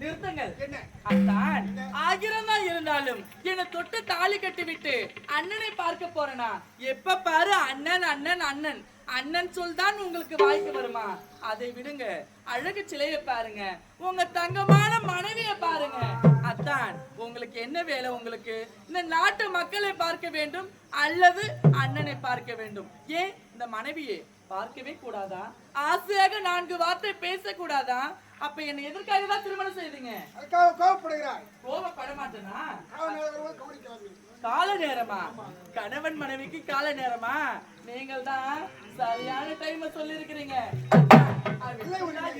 நிறுத்துங்கள். என்ன? அத்தான். ஆயிரம் தான் இருந்தாலும் என்னை தொட்டு தாலி கட்டி விட்டு அண்ணனை பார்க்க போறேனா? எப்ப பாரு அண்ணன் அண்ணன் அண்ணன். அண்ணன் சொல் தான் உங்களுக்கு வாய்க்கு வருமா? அதை விடுங்க. அழகு சிலைய பாருங்க. உங்க தங்கமான மனைவிய பாருங்க. அத்தான். உங்களுக்கு என்ன வேலை உங்களுக்கு? இந்த நாட்டு மக்களை பார்க்க வேண்டும் அல்லது அண்ணனை பார்க்க வேண்டும். ஏன்? இந்த மனைவியை. பார்க்கவே கூடாதா? ஆசையாக நான்கு வார்த்தை பேசக்கூடாதா? அப்ப என்னை எதற்காக தான் திருமணம் செய்தீங்க? கோவப்படுகிறாய். கோபப்பட மாட்டேனா கால நேரமா? கணவன் மனைவிக்கு கால நேரமா? நீங்கள் தான் சரியான டைம் சொல்லி இருக்கிறீங்க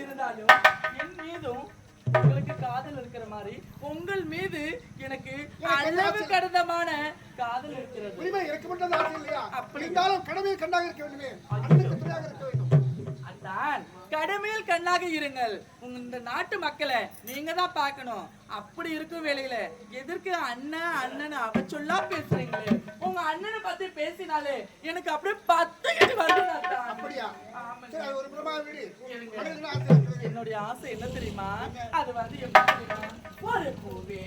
இருந்தாலும் என் மீதும் உங்களுக்கு காதல் இருக்கிற மாதிரி உங்கள் மீது எனக்கு அளவு கடந்தமான காதல் இருக்கிறது. உரிமை தான் ஆசை இல்லையா? அப்படி. இருந்தாலும் கடமையை கண்டாக இருக்க வேண்டுமே. அதான் கடமையில் கண்ணாக இருங்கள். உங்க இந்த நாட்டு மக்களை நீங்க தான் பார்க்கணும். அப்படி இருக்கும் வேலையில எதற்கு அண்ணன் அண்ணன் அவ சொல்லா பேசுறீங்களே. உங்க அண்ணனை பத்தி பேசினாலே எனக்கு அப்படியே பத்து கட்டி வருது அத்தான். அப்படியா? என்னுடைய ஆசை என்ன தெரியுமா? அது வந்து எப்படி ஒரு பூவே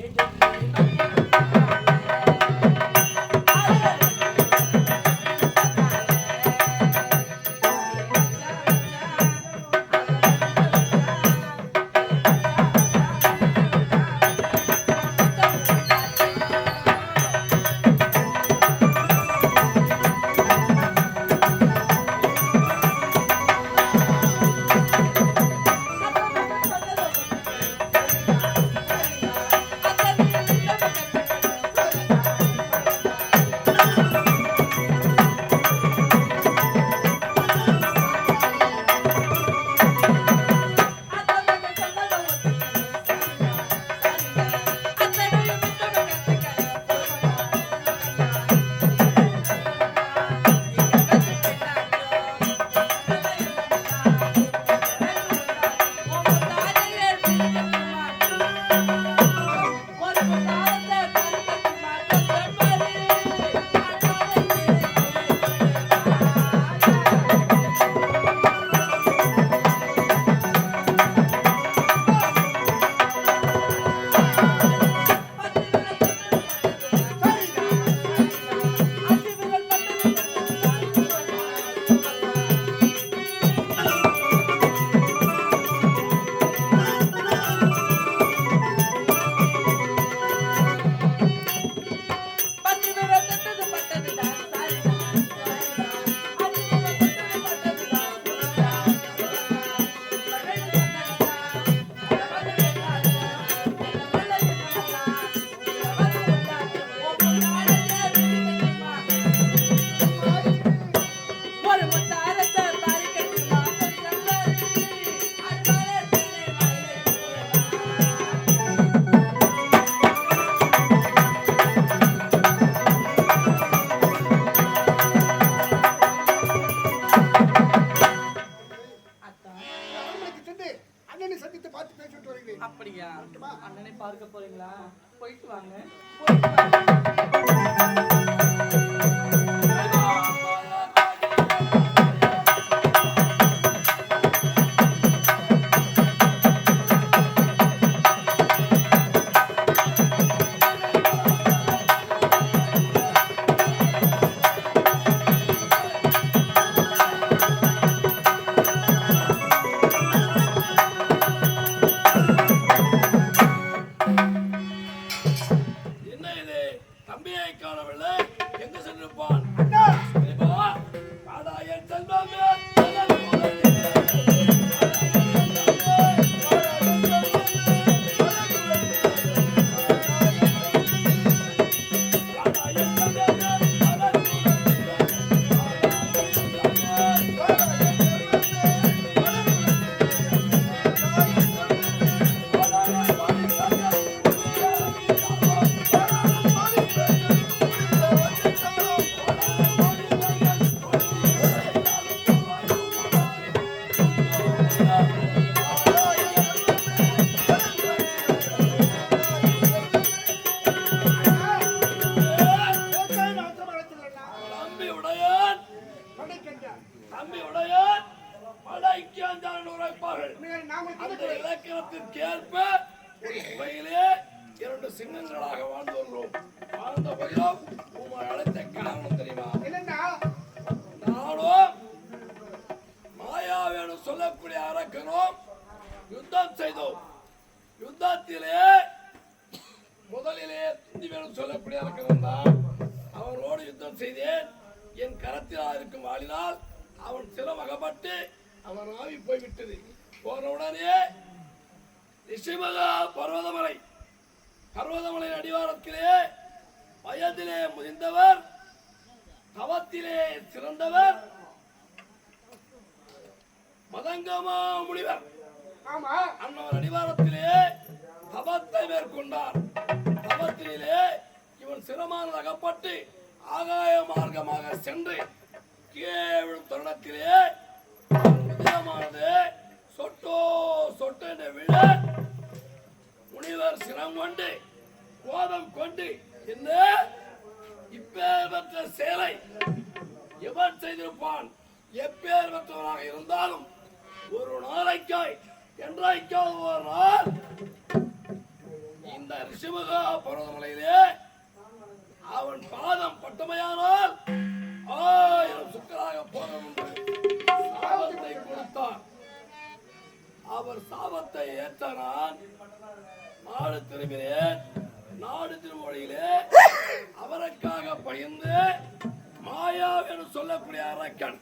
ஒரு குகையிலே இரண்டு சிங்கங்களாக வாழ்ந்து வருகிறோம் வாழ்ந்த போதிலும் உங்களை அழைத்த காரணம் தெரியுமா? நானும் மாயாவேனு சொல்லக்கூடிய அரக்கனும் யுத்தம் செய்தோம். யுத்தத்திலே முதலிலே துந்திவேனு சொல்லக்கூடிய அரக்கன் தான். அவனோடு யுத்தம் செய்தேன். என் கரத்தில் இருக்கும் வாளினால் அவன் சிரம் அகப்பட்டு அவன் ஆவி போய்விட்டது. போன உடனே ரிஷிமகா பர்வதமலை. பர்வதமலை அடிவாரத்திலே வயதிலே முதிர்ந்தவர் தவத்திலே சிறந்தவர் மதங்கமா முனிவர். ஆமா. அன்னவர் அடிவாரத்திலே தபத்தை மேற்கொண்டார். தபத்திலே இவன் சிரமானது அகப்பட்டு ஆகாய மார்க்கமாக சென்று கீழே விழும் தருணத்திலே அவன் உதயமானது சொட்டோ சொட்டு என்று விழ. முனிவர் சிரம் கொண்டு கோபம் கொண்டு என்ன? இப்பேர் பெற்ற சேலை எவன் செய்திருப்பான்? எப்பேர் இருந்தாலும் ஒரு நாளைக்காய் என்றைக்காவது ஒரு நாள். இந்த ரிஷிமுகா பருவமலையிலே அவன் பாதம் பட்டமையானால் ஆயிரம் சுக்கராக போதும் என்று சாபத்தை அவர் சாபத்தை ஏற்ற நான் நாடு திரும்பினேன். நாடு திருமொழியிலே அவருக்காக பயந்து மாயா என்று சொல்லக்கூடிய அரக்கன்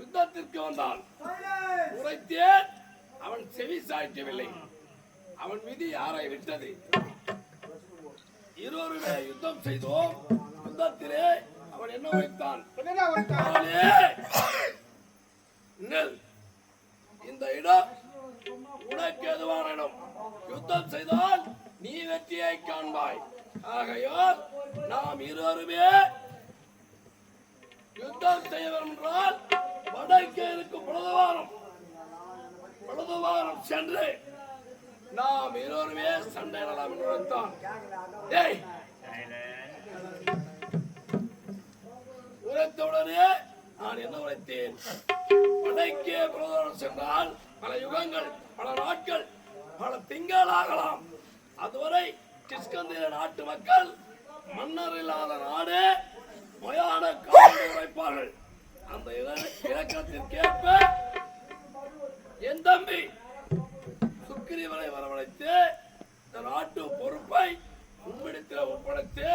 யுத்தத்திற்கு வந்தான். உரைத்தேன். அவன் செவி சாய்க்கவில்லை. அவன் விதி யாரை விட்டது? இருவருமே யுத்தம் செய்தோம். யுத்தத்திலே அவன் என்ன வைத்தான் நெல். இந்த இடம் உனக்கு எதுவான இடம்? யுத்தம் செய்தால் நீ வெற்றியை காண்பாய். ஆகையால் நாம் இருவருமே யுத்தம் செய்ய என்றால் வடக்கே இருக்கும் பொழுதுவாரம் பொழுதுவாரம் சென்று நாம் இருவருமே சண்டையிடலாம் என்று நினைத்தான். டேய் உரைத்தவுடனே நான் என்ன உழைத்தேன்? உடைக்கே புலதவாரம் சென்றால் பல யுகங்கள் பல நாட்கள் பல திங்கள் ஆகலாம். அதுவரை கிஷ்கந்திர நாட்டு மக்கள் மன்னர் இல்லாத நாடு மயான காலம் உழைப்பார்கள் அந்த இலக்கத்திற்கேற்ப என் தம்பி சுக்கிரீவனை வரவழைத்து இந்த நாட்டு பொறுப்பை உம்மிடத்தில் ஒப்படைத்து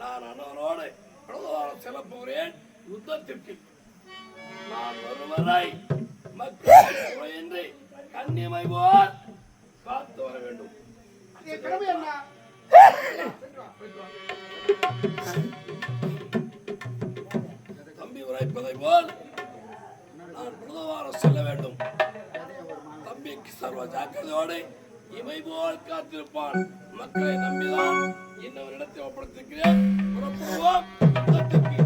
நான் அண்ணனோடு பிரதமர் செல்ல போகிறேன் யுத்தத்திற்கு. நான் ஒருவரை மக்கள் கண்ணியமை போல் காத்து வர வேண்டும். தம்பி உரைப்பதை போல் நான் பிரதவாரம் செல்ல வேண்டும். தம்பிக்கு சர்வ ஜாக்கிரதையோடு இமை போல் காத்திருப்பான். மக்களை நம்பிதான் இன்னவரிடத்தை ஒப்படைத்திருக்கிறேன். புறப்படுவோம்.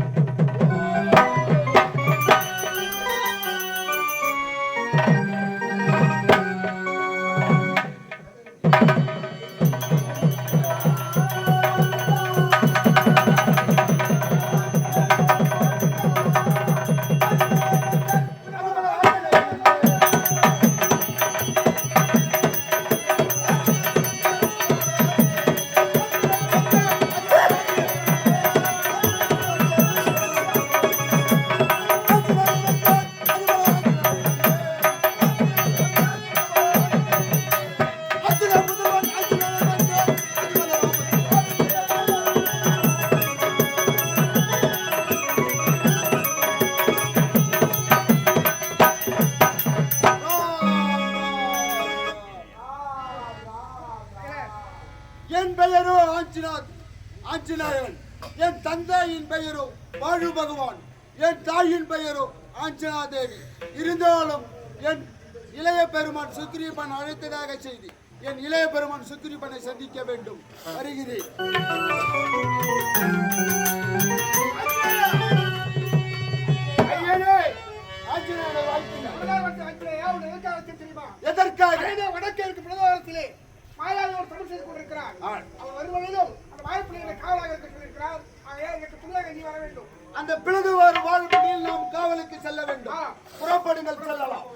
ஆஞ்சநாயகன் என் தந்தையின் பெயரோ வாழு பகவான் என் தாயின் பெயரோ ஆஞ்சனா தேவி இருந்தாலும் என் இளைய பெருமான் சுக்ரீபன் அழைத்ததாக செய்தி என் இளைய பெருமான் சுக்ரீபனை சந்திக்க வேண்டும். வருகிறேன். எதற்காக வடக்கே இருக்கும் பிரதமரத்திலே மாயாவி ஒரு தடை செய்து கொண்டிருக்கிறார். அவர் வருவதிலும் தாய்ப்பிள்ளைகளை காவலாக இருக்க சொல்லியிருக்கிறார். ஆகையால் எனக்கு பிள்ளைகள் நீ வேண்டும். அந்த பிளதுவாறு வாழ்க்கையில் நாம் காவலுக்கு செல்ல வேண்டும். புறப்படுங்கள் செல்லலாம்.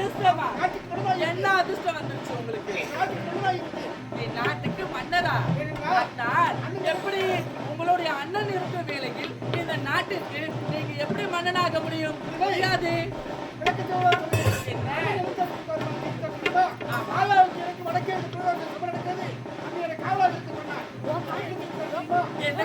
அதிர்ஷ்டமா? என்ன அதிர்ஷ்டம் வந்துருச்சு உங்களுக்கு? நாட்டுக்கு மன்னரா? எப்படி உங்களுடைய அண்ணன் இருக்கும் வேளையில் இந்த நாட்டிற்கு நீங்க எப்படி மன்னனாக முடியும்? முடியாது. என்ன?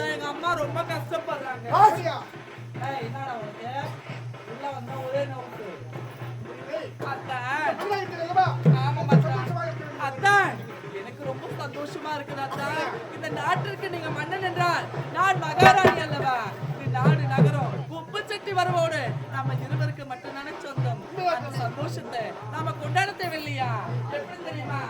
எழுதுனாத்தான் எங்க அம்மா ரொம்ப கஷ்டப்படுறாங்க. ஏய், என்னடா உனக்கு? உள்ள வந்தா ஒரே நோக்கு எனக்கு ரொம்ப சந்தோஷமா இருக்குது அத்தான் இந்த நாட்டிற்கு நீங்க மன்னன் என்றால் நான் மகாராணி அல்லவா? நாடு நகரம் குப்பை சட்டி வரவோடு நம்ம இருவருக்கு மட்டும்தானே சொந்தம். அந்த சந்தோஷத்தை நாம கொண்டாட தேவையில்லையா? எப்படி தெரியுமா?